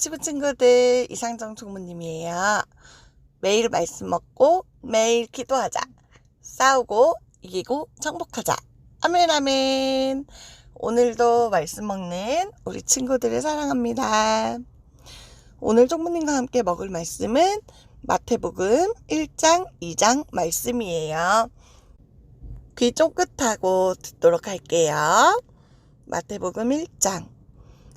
유치부 친구들 이상정 총무님이에요. 매일 말씀 먹고 매일 기도하자. 싸우고 이기고 정복하자. 아멘 아멘. 오늘도 말씀 먹는 우리 친구들을 사랑합니다. 오늘 총무님과 함께 먹을 말씀은 마태복음 1장 2장 말씀이에요. 귀 쫑긋하고 듣도록 할게요. 마태복음 1장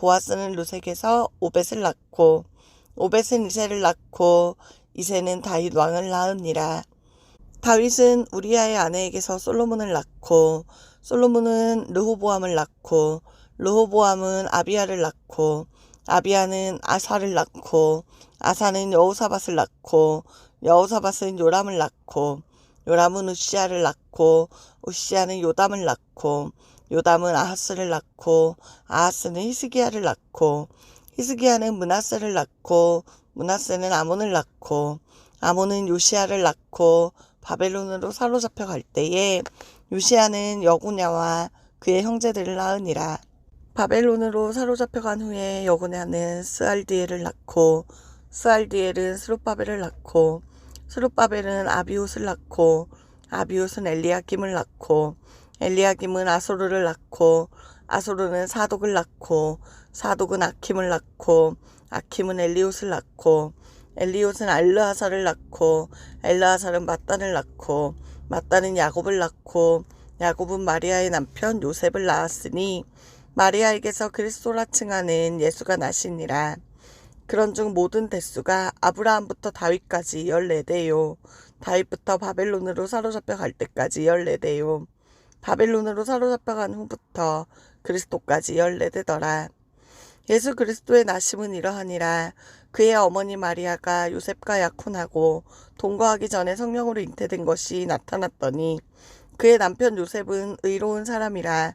보아스는 루색에서 오벳을 낳고 오벳은 이세를 낳고 이세는 다윗 왕을 낳으니라. 다윗은 우리아의 아내에게서 솔로몬을 낳고 솔로몬은 르호보암을 낳고 르호보암은 아비야를 낳고 아비야는 아사를 낳고 아사는 여호사밧을 낳고 여호사밧은 요람을 낳고 요람은 우시아를 낳고 우시아는 요담을 낳고 요담은 아하스를 낳고 아하스는 히스기야를 낳고 히스기야는 문하세를 낳고 문하세는 아몬을 낳고 아몬은 요시아를 낳고 바벨론으로 사로잡혀 갈 때에 요시아는 여구냐와 그의 형제들을 낳으니라. 바벨론으로 사로잡혀 간 후에 여구냐는 스알디엘을 낳고 스알디엘은 스룹바벨을 낳고 스룹바벨은 아비옷을 낳고 아비옷은 엘리야김을 낳고 엘리야김은 아소르를 낳고 아소르는 사독을 낳고 사독은 아킴을 낳고 아킴은 엘리옷을 낳고 엘리옷은 알르하사를 낳고 엘르하사는 마단을 낳고 마단은 야곱을 낳고 야곱은 마리아의 남편 요셉을 낳았으니 마리아에게서 그리스도라 칭하는 예수가 나시니라. 그런중 모든 대수가 아브라함부터 다윗까지 열네 대요. 다윗부터 바벨론으로 사로잡혀 갈 때까지 열네 대요. 바벨론으로 사로잡혀 간 후부터 그리스도까지 열네 대더라. 예수 그리스도의 나심은 이러하니라. 그의 어머니 마리아가 요셉과 약혼하고 동거하기 전에 성령으로 잉태된 것이 나타났더니 그의 남편 요셉은 의로운 사람이라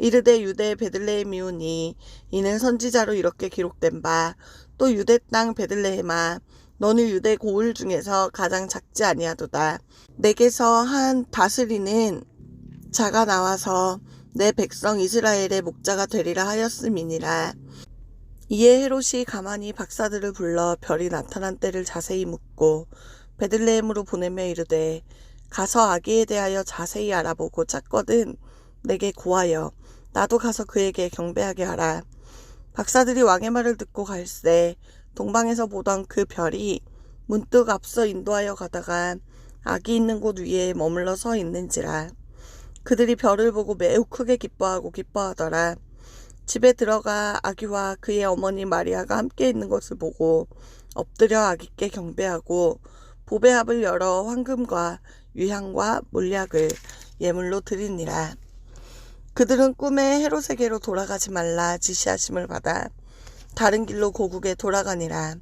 이르되 유대 베들레헴이오니 이는 선지자로 이렇게 기록된 바 또 유대 땅 베들레헴아 너는 유대 고을 중에서 가장 작지 아니하도다. 내게서 한 다스리는 자가 나와서 내 백성 이스라엘의 목자가 되리라 하였음이니라. 이에 헤롯이 가만히 박사들을 불러 별이 나타난 때를 자세히 묻고 베들레헴으로 보내며 이르되 가서 아기에 대하여 자세히 알아보고 찾거든 내게 고하여 나도 가서 그에게 경배하게 하라. 박사들이 왕의 말을 듣고 갈새 동방에서 보던 그 별이 문득 앞서 인도하여 가다가 아기 있는 곳 위에 머물러 서 있는지라. 그들이 별을 보고 매우 크게 기뻐하고 기뻐하더라. 집에 들어가 아기와 그의 어머니 마리아가 함께 있는 것을 보고 엎드려 아기께 경배하고 보배합을 열어 황금과 유향과 몰약을 예물로 드리니라. 그들은 꿈에 헤롯에게로 돌아가지 말라 지시하심을 받아 다른 길로 고국에 돌아가니라.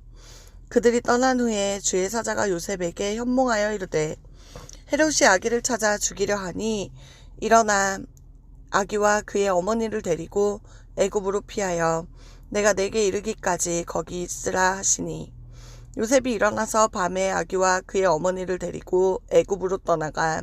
그들이 떠난 후에 주의 사자가 요셉에게 현몽하여 이르되 헤롯이 아기를 찾아 죽이려 하니 일어나 아기와 그의 어머니를 데리고 애굽으로 피하여 내가 내게 이르기까지 거기 있으라 하시니 요셉이 일어나서 밤에 아기와 그의 어머니를 데리고 애굽으로 떠나가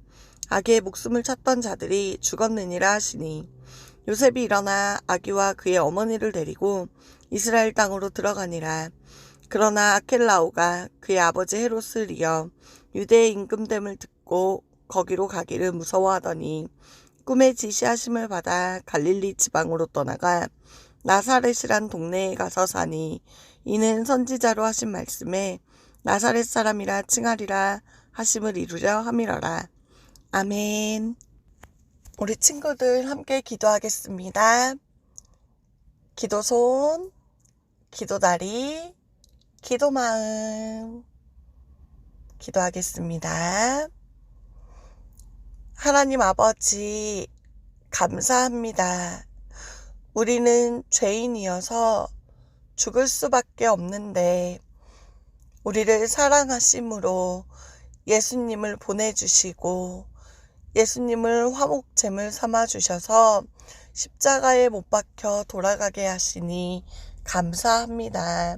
아기의 목숨을 찾던 자들이 죽었느니라 하시니 요셉이 일어나 아기와 그의 어머니를 데리고 이스라엘 땅으로 들어가니라. 그러나 아켈라오가 그의 아버지 헤롯을 이어 유대의 임금됨을 듣고 거기로 가기를 무서워하더니 꿈에 지시하심을 받아 갈릴리 지방으로 떠나가 나사렛이란 동네에 가서 사니 이는 선지자로 하신 말씀에 나사렛 사람이라 칭하리라 하심을 이루려 함이러라. 아멘. 우리 친구들 함께 기도하겠습니다. 기도손, 기도다리, 기도마음. 기도하겠습니다. 하나님 아버지, 감사합니다. 우리는 죄인이어서 죽을 수밖에 없는데, 우리를 사랑하심으로 예수님을 보내주시고, 예수님을 화목제물 삼아 주셔서 십자가에 못 박혀 돌아가게 하시니 감사합니다.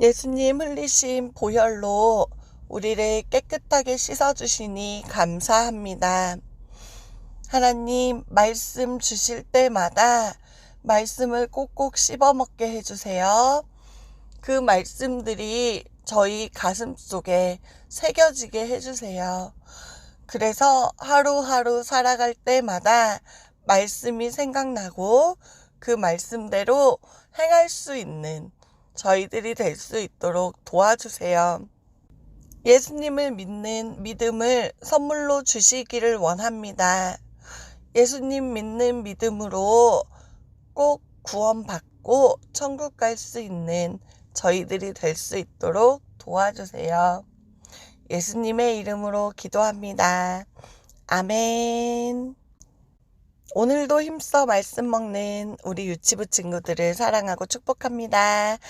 예수님 흘리신 보혈로 우리를 깨끗하게 씻어 주시니 감사합니다. 하나님, 말씀 주실 때마다 말씀을 꼭꼭 씹어 먹게 해 주세요. 그 말씀들이 저희 가슴 속에 새겨지게 해 주세요. 그래서 하루하루 살아갈 때마다 말씀이 생각나고 그 말씀대로 행할 수 있는 저희들이 될 수 있도록 도와주세요. 예수님을 믿는 믿음을 선물로 주시기를 원합니다. 예수님 믿는 믿음으로 꼭 구원받고 천국 갈 수 있는 저희들이 될 수 있도록 도와주세요. 예수님의 이름으로 기도합니다. 아멘. 오늘도 힘써 말씀 먹는 우리 유치부 친구들을 사랑하고 축복합니다.